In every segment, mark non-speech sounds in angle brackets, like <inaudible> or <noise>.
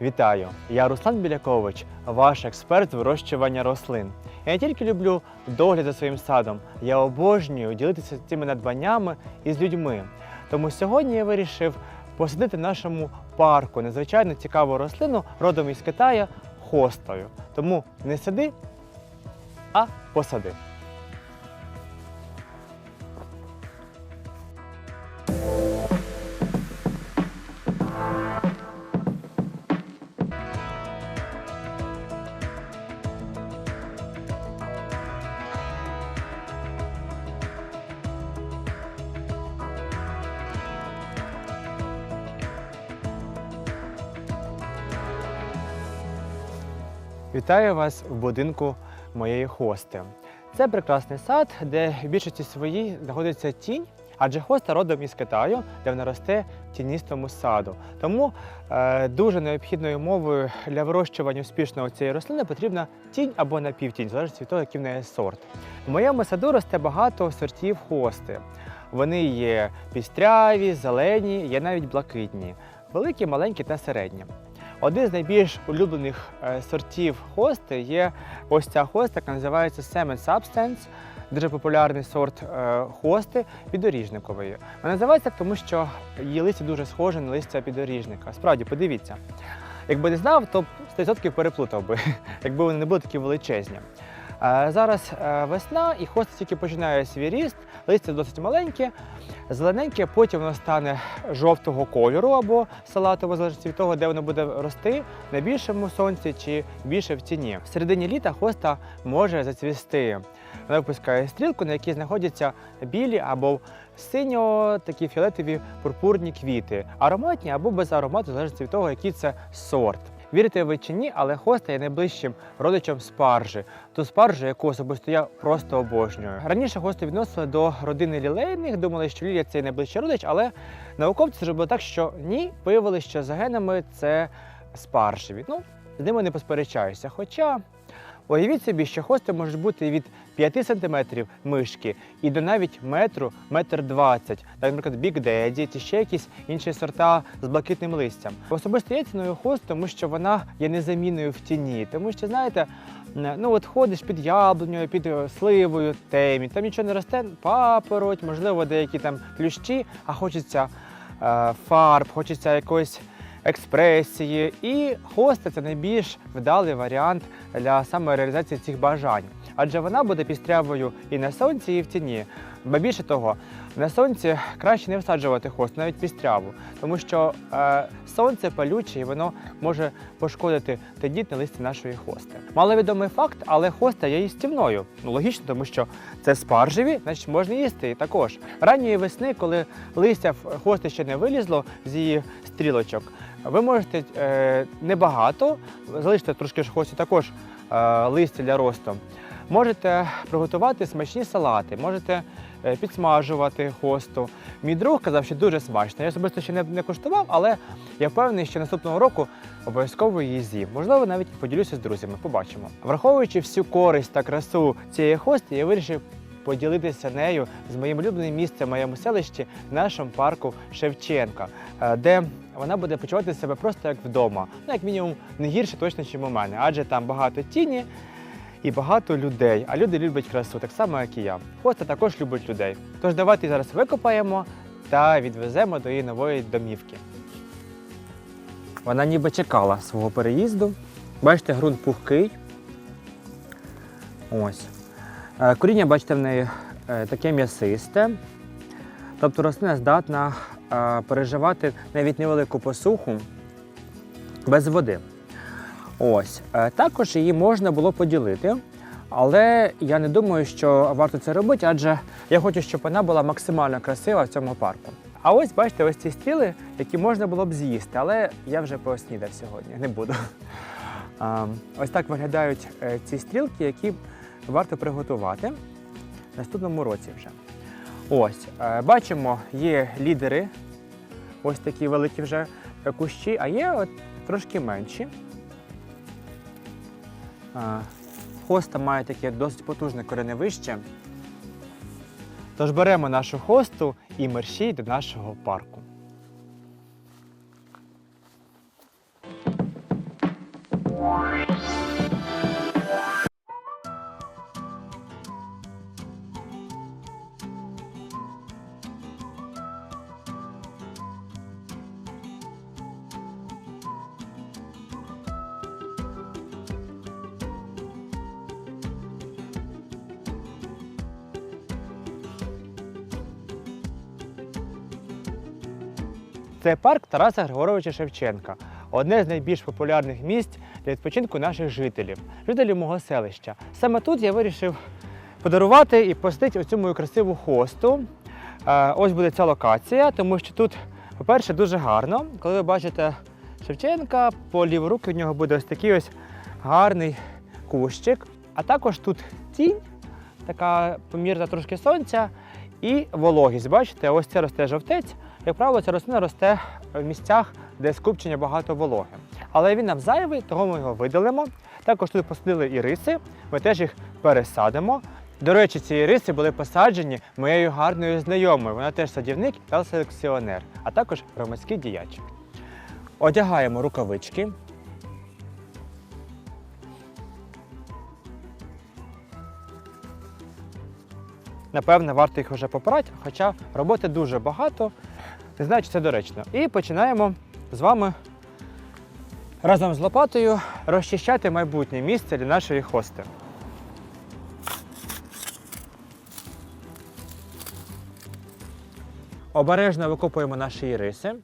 Вітаю! Я Руслан Білякович, ваш експерт з вирощування рослин. Я не тільки люблю догляд за своїм садом, я обожнюю ділитися цими надбаннями із людьми. Тому сьогодні я вирішив посадити в нашому парку надзвичайно цікаву рослину родом із Китаю хостою. Тому не сади, а посади. Вітаю вас в будинку моєї хости. Це прекрасний сад, де в більшості своїй знаходиться тінь, адже хоста родом із Китаю, де вона росте в тіністому саду. Тому е, дуже необхідною умовою для вирощування успішного цієї рослини потрібна тінь або напівтінь, залежить від того, який в неї сорт. В моєму саду росте багато сортів хости. Вони є пістряві, зелені, є навіть блакитні, великі, маленькі та середні. Один з найбільш улюблених е, сортів хости є ось ця хоста, яка називається Semen Substance. Дуже популярний сорт е, хости підоріжникової. Вона називається тому що її листя дуже схоже на листя підоріжника. Справді, подивіться. Якби не знав, то 100% переплутав би, <laughs> якби вони не були такі величезні. Е, Зараз весна і хоста тільки починає свій ріст, листя досить маленьке, зелененьке, потім воно стане жовтого кольору або салатового, залежить від того, де воно буде рости, на більшому сонці чи більше в тіні. В середині літа хоста може зацвісти. Вона випускає стрілку, на якій знаходяться білі або синьо такі фіолетові пурпурні квіти, ароматні або без аромату, залежить від того, який це сорт. Вірите ви чи ні, але хоста є найближчим родичем спаржі. Ту спаржу, яку особисто я просто обожнюю. Раніше хосту відносили до родини лілейних, думали, що лілія це найближчий родич, але науковці зробили так, що ні, виявили, що за генами це спаржеві. Ну, з ними не посперечаюся. Хоча уявіть собі, що хости можуть бути від 5 см мишки і до навіть метру, метр двадцять. Наприклад, Big Daddy чи ще якісь інші сорта з блакитним листям. Особисто я ціную хост, тому що вона є незамінною в тіні. Тому що, знаєте, ну от ходиш під яблунею, під сливою, темі, там нічого не росте, папороть, можливо, деякі там плющі, а хочеться е, фарб, хочеться якоїсь експресії. І хоста це найбільш вдалий варіант для самореалізації цих бажань. Адже вона буде пістрявою і на сонці, і в тіні. Ба більше того, на сонці краще не всаджувати хост, навіть пістряву, тому що е, сонце палюче і воно може пошкодити тендітне листя нашої хости. Маловідомий факт, але хоста є їстівною. Ну логічно, тому що це спаржеві, значить можна їсти також. Ранньої весни, коли листя в хости ще не вилізло з її стрілочок, ви можете е, небагато залишити трошки ж хості також е, листя для росту. Можете приготувати смачні салати, можете е, підсмажувати хосту. Мій друг казав, що дуже смачно. Я особисто ще не, не куштував, але я впевнений, що наступного року обов'язково її з'їм. Можливо, навіть поділюся з друзями. Побачимо. Враховуючи всю користь та красу цієї хости, я вирішив поділитися нею з моїм улюбленим місцем в моєму селищі, нашому парку Шевченка, де вона буде почувати себе просто як вдома. Ну, як мінімум, не гірше точно, ніж у мене, адже там багато тіні і багато людей. А люди люблять красу, так само, як і я. Хоста також любить людей. Тож давайте зараз викопаємо та відвеземо до її нової домівки. Вона ніби чекала свого переїзду. Бачите, ґрунт пухкий. Ось. Е, Коріння, бачите, в неї е, таке м'ясисте. Тобто рослина здатна переживати навіть невелику посуху без води. Ось. Е, Також її можна було поділити, але я не думаю, що варто це робити, адже я хочу, щоб вона була максимально красива в цьому парку. А ось бачите, ось ці стріли, які можна було б з'їсти, але я вже поснідав сьогодні, не буду. Ось так виглядають е, ці стрілки, які варто приготувати в наступному році вже. Ось, е, бачимо, є лідери, ось такі великі вже е, кущі, а є от трошки менші. Хоста має таке досить потужне кореневище. Тож беремо нашу хосту і мерщій до нашого парку. Це парк Тараса Григоровича Шевченка, одне з найбільш популярних місць для відпочинку наших жителів, жителів мого селища. Саме тут я вирішив подарувати і посадити оцю мою красиву хосту. Е, Ось буде ця локація, тому що тут, по-перше, дуже гарно. Коли ви бачите Шевченка, по ліву руку від нього буде ось такий ось гарний кущик. А також тут тінь, така помірна трошки сонця і вологість. Бачите, ось це росте жовтець. Як правило, ця рослина росте в місцях, де скупчення багато вологи. Але він нам зайвий, тому ми його видалимо. Також тут посадили і риси, ми теж їх пересадимо. До речі, ці риси були посаджені моєю гарною знайомою. Вона теж садівник та селекціонер, а також громадський діяч. Одягаємо рукавички. Напевне, варто їх вже попрати, хоча роботи дуже багато. Не знаю, чи це доречно. І починаємо з вами разом з лопатою розчищати майбутнє місце для нашої хости. Обережно викопуємо наші іриси.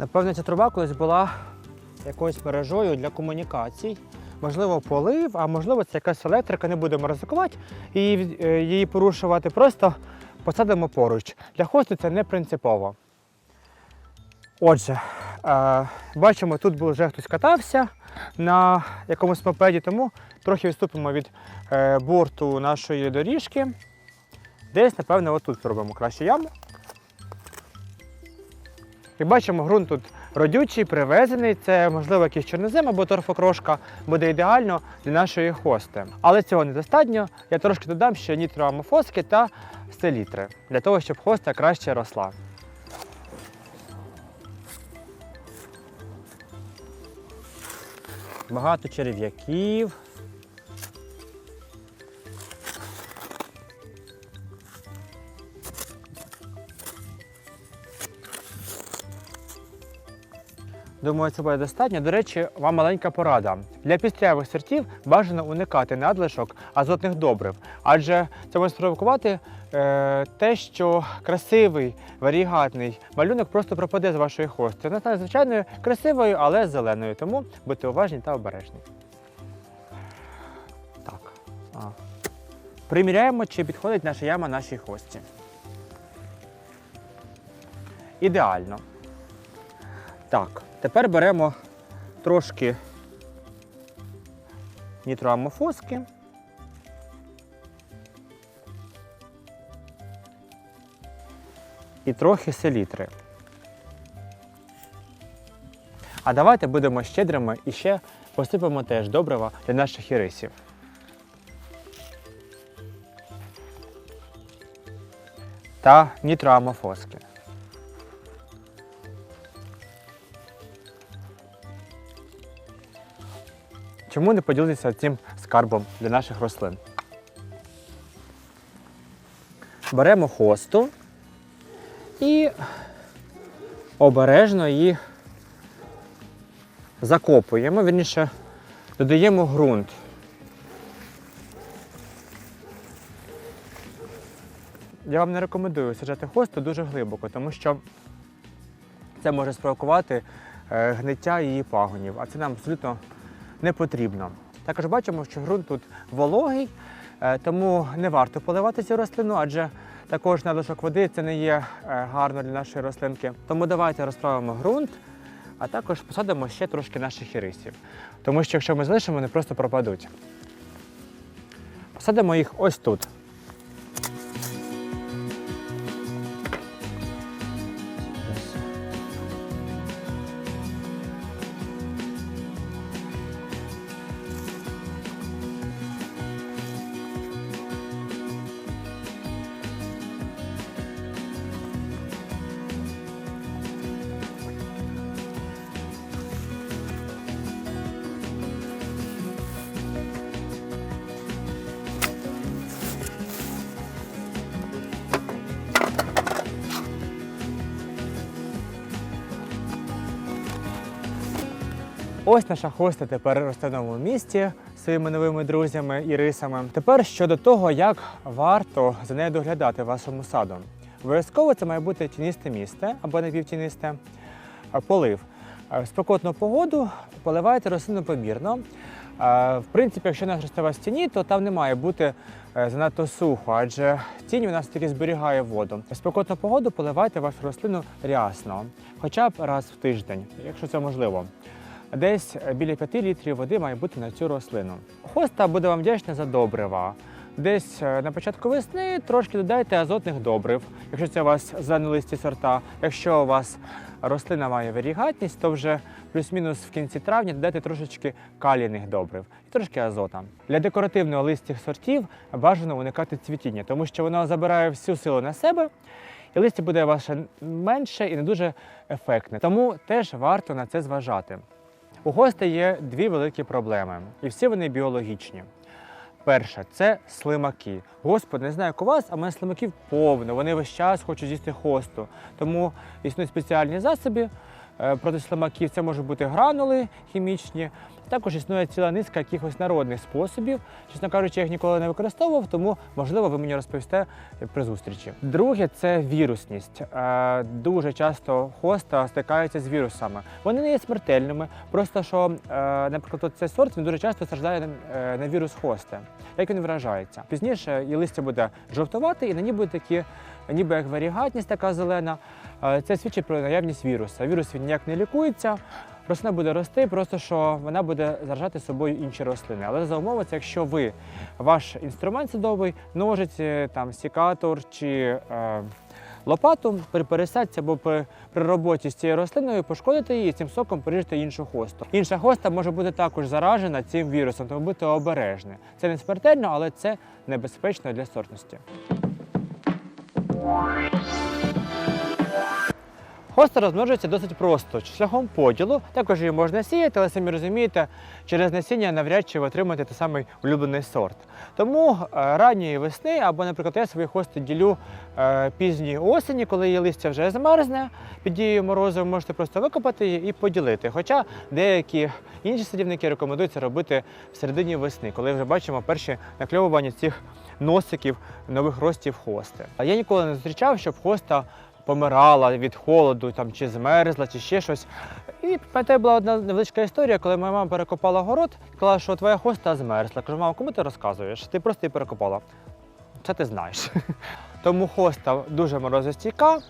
Напевно, ця труба колись була якоюсь мережою для комунікацій. Можливо, полив, а можливо, це якась електрика, не будемо ризикувати і е, її порушувати. Просто посадимо поруч. Для хосту це не принципово. Отже, е, бачимо, тут вже хтось катався на якомусь мопеді, тому трохи відступимо від е, борту нашої доріжки. Десь, напевно, отут зробимо краще яму. Як бачимо, ґрунт тут родючий, привезений. Це, можливо, якийсь чорнозем або торфокрошка буде ідеально для нашої хости. Але цього недостатньо. Я трошки додам ще нітроамофоски та селітри для того, щоб хоста краще росла. Багато черв'яків. Думаю, це буде достатньо. До речі, вам маленька порада. Для пістрявих сортів бажано уникати надлишок азотних добрив, адже це може спровокувати е, те, що красивий, варігатний малюнок просто пропаде з вашої хости. Вона стане звичайною красивою, але зеленою. Тому будьте уважні та обережні. Так. А. Приміряємо, чи підходить наша яма нашій хості. Ідеально. Так, тепер беремо трошки нітроамофоски. І трохи селітри. А давайте будемо щедрими і ще посипемо теж добрива для наших ірисів. Та нітроамофоски. Чому не поділитися цим скарбом для наших рослин? Беремо хосту і обережно її закопуємо, вірніше додаємо ґрунт. Я вам не рекомендую саджати хосту дуже глибоко, тому що це може спровокувати е, гниття її пагонів, а це нам абсолютно не потрібно. Також бачимо, що ґрунт тут вологий, е, тому не варто поливати цю рослину, адже також надлишок води це не є е, гарно для нашої рослинки. Тому давайте розправимо ґрунт, а також посадимо ще трошки наших ірисів. Тому що якщо ми залишимо, вони просто пропадуть. Посадимо їх ось тут. Ось наша хоста тепер росте в новому місті своїми новими друзями і рисами. Тепер щодо того, як варто за нею доглядати вашому саду. Обов'язково це має бути тіністе місце або напівтінисте, а, полив. В спекотну погоду поливайте рослину помірно. В принципі, якщо вона росте вас в тіні, то там не має бути е, занадто сухо, адже тінь у нас таки зберігає воду. В спекотну погоду поливайте вашу рослину рясно, хоча б раз в тиждень, якщо це можливо. Десь біля 5 літрів води має бути на цю рослину. Хоста буде вам вдячна за добрива. Десь е, на початку весни трошки додайте азотних добрив, якщо це у вас зеленолисті сорта. Якщо у вас рослина має варігатність, то вже плюс-мінус в кінці травня додайте трошечки калійних добрив і трошки азота. Для декоративного листих сортів бажано уникати цвітіння, тому що воно забирає всю силу на себе, і листя буде ваше менше і не дуже ефектне. Тому теж варто на це зважати. У гостей є дві великі проблеми, і всі вони біологічні. Перша це слимаки. Господи, не знаю, як у вас, а в мене слимаків повно. Вони весь час хочуть з'їсти хосту. Тому існують спеціальні засоби проти слимаків. Це можуть бути гранули хімічні. Також існує ціла низка якихось народних способів. Чесно кажучи, я їх ніколи не використовував, тому можливо ви мені розповісте при зустрічі. Друге це вірусність. Е, Дуже часто хоста стикається з вірусами. Вони не є смертельними, просто що, е, наприклад, цей сорт він дуже часто страждає на, е, вірус хости. Як він виражається? Пізніше і листя буде жовтувати, і на ній буде такі, ніби як варігатність така зелена. Е, Це свідчить про наявність віруса. Вірус він ніяк не лікується. Рослина буде рости, просто що вона буде заражати собою інші рослини. Але за умови, це якщо ви ваш інструмент садовий, ножиці, там сікатор чи е, лопату при пересадці або при, при роботі з цією рослиною пошкодите її і цим соком поріжете іншу хосту. Інша хоста може бути також заражена цим вірусом, тому будьте обережні. Це не смертельно, але це небезпечно для сортності. Хоста розмножується досить просто шляхом поділу. Також її можна сіяти, але самі розумієте, через насіння навряд чи ви отримаєте той самий улюблений сорт. Тому е, ранньої весни, або, наприклад, я свої хости ділю е, пізньої осені, коли її листя вже змерзне, під дією морозу ви можете просто викопати її і поділити. Хоча деякі інші садівники рекомендують це робити в середині весни, коли вже бачимо перші накльовування цих носиків нових ростів хости. Я ніколи не зустрічав, щоб хоста помирала від холоду там, чи змерзла, чи ще щось. І пам'ятаю, була одна невеличка історія, коли моя мама перекопала город, сказала, що твоя хоста змерзла. Кажу, мама, кому ти розказуєш? Ти просто її перекопала. Це ти знаєш. <laughs> Тому хоста дуже морозостійка, е,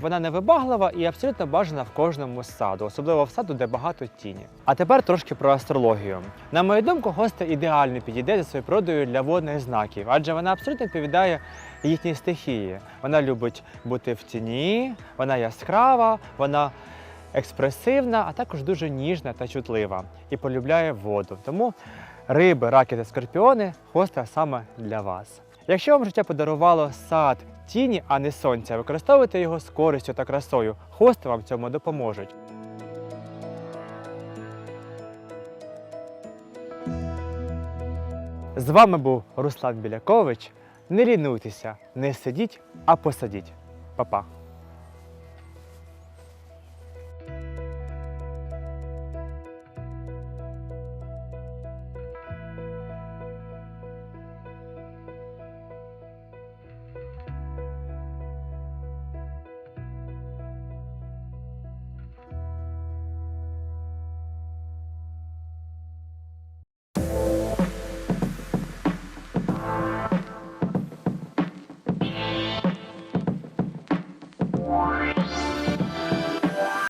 вона невибаглива і абсолютно бажана в кожному саду, особливо в саду, де багато тіні. А тепер трошки про астрологію. На мою думку, хоста ідеально підійде за своєю природою для водних знаків, адже вона абсолютно відповідає їхній стихії. Вона любить бути в тіні, вона яскрава, вона експресивна, а також дуже ніжна та чутлива і полюбляє воду. Тому риби, раки та скорпіони хоста саме для вас. Якщо вам життя подарувало сад тіні, а не сонця, використовуйте його з користю та красою. Хости вам цьому допоможуть. З вами був Руслан Білякович. Не рінуйтеся, не сидіть, а посадіть. Па-па!